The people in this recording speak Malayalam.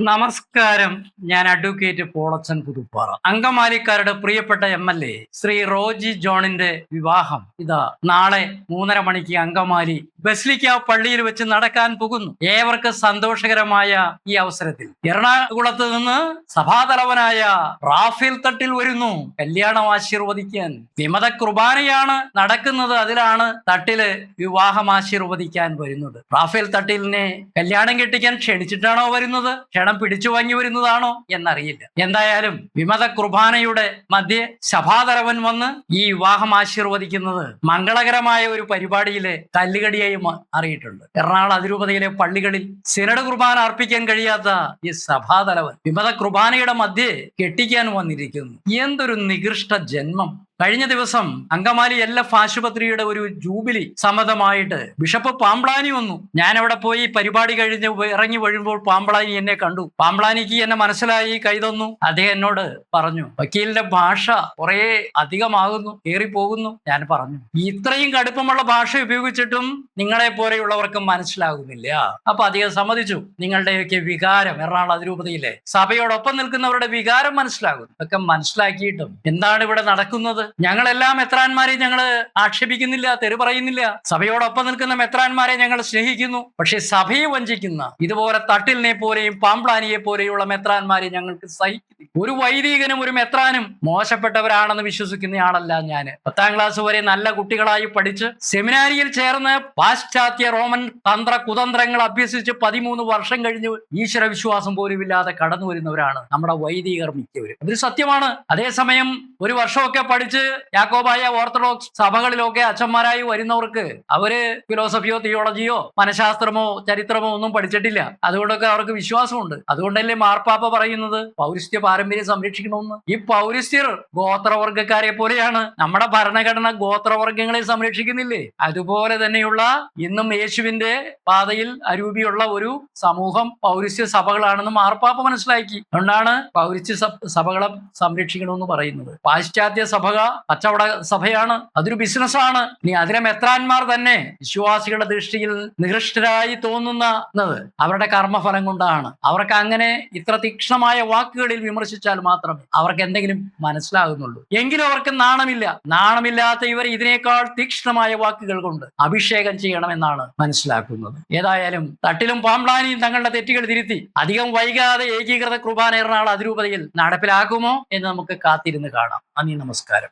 നമസ്കാരം. ഞാൻ അഡ്വക്കേറ്റ് പോളച്ചൻ പുതുപ്പാറ. അങ്കമാലിക്കാരുടെ പ്രിയപ്പെട്ട M L A Shri Roji ജോണിന്റെ വിവാഹം. ഇതാ നാളെ മൂന്നര മണിക്ക് അങ്കമാലി ബസ്ലിക്ക പള്ളിയിൽ വെച്ച് നടക്കാൻ പോകുന്നു. ഏവർക്ക് സന്തോഷകരമായ ഈ അവസരത്തിൽ. എറണാകുളത്ത് നിന്ന് സഭാതലവനായ റാഫേൽ തട്ടിൽ വരുന്നു. കല്യാണം ആശീർവദിക്കാൻ. വിമത കുർബാനയാണ് നടക്കുന്നത്. അതിലാണ് തട്ടിൽ വിവാഹം ആശീർവദിക്കാൻ വരുന്നത്. റാഫേൽ തട്ടിലിനെ കല്യാണം കെട്ടിക്കാൻ ക്ഷണിച്ചിട്ടാണോ വരുന്നത്? ക്ഷണം പിടിച്ചു വാങ്ങി വരുന്നതാണോ എന്നറിയില്ല. എന്തായാലും വിമത കുർബാനയുടെ മധ്യ സഭാതലവൻ വന്ന് ഈ വിവാഹം ആശീർവദിക്കുന്നത് മംഗളകരമായ ഒരു പരിപാടിയിലെ തല്ലുകടിയായി അറിയിട്ടുണ്ട്. എറണാകുളം അതിരൂപതയിലെ പള്ളികളിൽ സിനഡ് കുർബാന അർപ്പിക്കാൻ കഴിയാത്ത ഈ സഭാതലവൻ വിമത കുർബാനയുടെ മധ്യേ കെട്ടിക്കാൻ വന്നിരിക്കുന്നു. എന്തൊരു നികൃഷ്ട ജന്മം. കഴിഞ്ഞ ദിവസം അങ്കമാലി എൽ എഫ് ആശുപത്രിയുടെ ഒരു ജൂബിലി സമ്മതമായിട്ട് ബിഷപ്പ് പാമ്പ്ളാനി വന്നു. ഞാൻ അവിടെ പോയി പരിപാടി കഴിഞ്ഞ് ഇറങ്ങി വഴുമ്പോൾ പാമ്പ്ളാനി എന്നെ കണ്ടു. പാമ്പ്ളാനിക്ക് എന്നെ മനസ്സിലായി കൈതന്നു അദ്ദേഹം എന്നോട് പറഞ്ഞു വക്കീലിന്റെ ഭാഷ കുറെ അധികമാകുന്നു പോകുന്നു ഞാൻ പറഞ്ഞു ഇത്രയും കടുപ്പമുള്ള ഭാഷ ഉപയോഗിച്ചിട്ടും നിങ്ങളെ പോലെയുള്ളവർക്ക് മനസ്സിലാകുന്നില്ല. അപ്പൊ അദ്ദേഹം സമ്മതിച്ചു. നിങ്ങളുടെയൊക്കെ വികാരം എറണാകുളം അതിരൂപതയിലെ സഭയോടൊപ്പം നിൽക്കുന്നവരുടെ വികാരം മനസ്സിലാകും ഒക്കെ മനസ്സിലാക്കിയിട്ടും എന്താണ് ഇവിടെ നടക്കുന്നത്? ഞങ്ങളെല്ലാം മെത്രാന്മാരെ ഞങ്ങൾ ആക്ഷേപിക്കുന്നില്ല തെറി പറയുന്നില്ല. സഭയോടൊപ്പം നിൽക്കുന്ന മെത്രാന്മാരെ ഞങ്ങൾ സ്നേഹിക്കുന്നു. പക്ഷെ സഭയെ വഞ്ചിക്കുന്ന ഇതുപോലെ തട്ടിലിനെ പോലെയും പാമ്പ്ലാനിയെ പോലെയുള്ള മെത്രാന്മാരെ ഞങ്ങൾക്ക് സഹിക്കുന്നു ഒരു വൈദികനും ഒരു മെത്രാനും മോശപ്പെട്ടവരാണെന്ന് വിശ്വസിക്കുന്ന ആളല്ല ഞാൻ പത്താം ക്ലാസ് വരെ നല്ല കുട്ടികളായി പഠിച്ച് സെമിനാരിയിൽ ചേർന്ന് പാശ്ചാത്യ റോമൻ തന്ത്ര കുതന്ത്രങ്ങൾ അഭ്യസിച്ച് പതിമൂന്ന് വർഷം കഴിഞ്ഞ് ഈശ്വര വിശ്വാസം പോലും ഇല്ലാതെ കടന്നു വരുന്നവരാണ് നമ്മുടെ വൈദികർ മിക്കവരും. അതൊരു സത്യമാണ്. അതേസമയം ഒരു വർഷമൊക്കെ പഠിച്ച് യാക്കോബായ ഓർത്തഡോക്സ് സഭകളിലൊക്കെ അച്ഛന്മാരായി വരുന്നവർക്ക് അവർ ഫിലോസഫിയോ തിയോളജിയോ മനഃശാസ്ത്രമോ ചരിത്രമോ ഒന്നും പഠിച്ചിട്ടില്ല. അതുകൊണ്ടൊക്കെ അവർക്ക് വിശ്വാസമുണ്ട്. അതുകൊണ്ടല്ലേ മാർപ്പാപ്പ പറയുന്നത്? പൗരസ്ത്യ പാരമ്പര്യം സംരക്ഷിക്കണമെന്ന്. ഈ പൗരസ്ത്യർ ഗോത്രവർഗക്കാരെ പോലെയാണ്. നമ്മുടെ ഭരണഘടന ഗോത്രവർഗങ്ങളെ സംരക്ഷിക്കുന്നില്ലേ? അതുപോലെ തന്നെയുള്ള ഇന്നും യേശുവിന്റെ പാതയിൽ അരൂപിയുള്ള ഒരു സമൂഹം പൗരസ്ത്യ സഭകളാണെന്ന് മാർപ്പാപ്പ മനസ്സിലാക്കി. അതുകൊണ്ടാണ് പൗരസ്ത്യ സഭ- സഭകളെ സംരക്ഷിക്കണമെന്ന് പറയുന്നത്. പാശ്ചാത്യ സഭ കച്ചവട സഭയാണ് അതൊരു ബിസിനസ്സാണ്. ഇനി അതിലെ മെത്രാന്മാർ തന്നെ വിശ്വാസികളുടെ ദൃഷ്ടിയിൽ നികൃഷ്ടരായി തോന്നുന്നത് അവരുടെ കർമ്മഫലം കൊണ്ടാണ്. അവർക്ക് അങ്ങനെ ഇത്ര തീക്ഷ്ണമായ വാക്കുകളിൽ വിമർശിച്ചാൽ മാത്രമേ അവർക്ക് എന്തെങ്കിലും മനസ്സിലാകുന്നുള്ളൂ. എങ്കിലും അവർക്ക് നാണമില്ല. നാണമില്ലാത്ത ഇവർ ഇതിനേക്കാൾ തീക്ഷ്ണമായ വാക്കുകൾ കൊണ്ട് അഭിഷേകം ചെയ്യണമെന്നാണ് മനസ്സിലാക്കുന്നത്. ഏതായാലും തട്ടിലും പാമ്പ്ലാനിയും തങ്ങളുടെ തെറ്റുകൾ തിരുത്തി അധികം വൈകാതെ ഏകീകൃത കുർബാന എറണാകുളം അതിരൂപതയിൽ നടപ്പിലാക്കുമോ എന്ന് നമുക്ക് കാത്തിരുന്ന് കാണാം. നന്ദി നമസ്കാരം.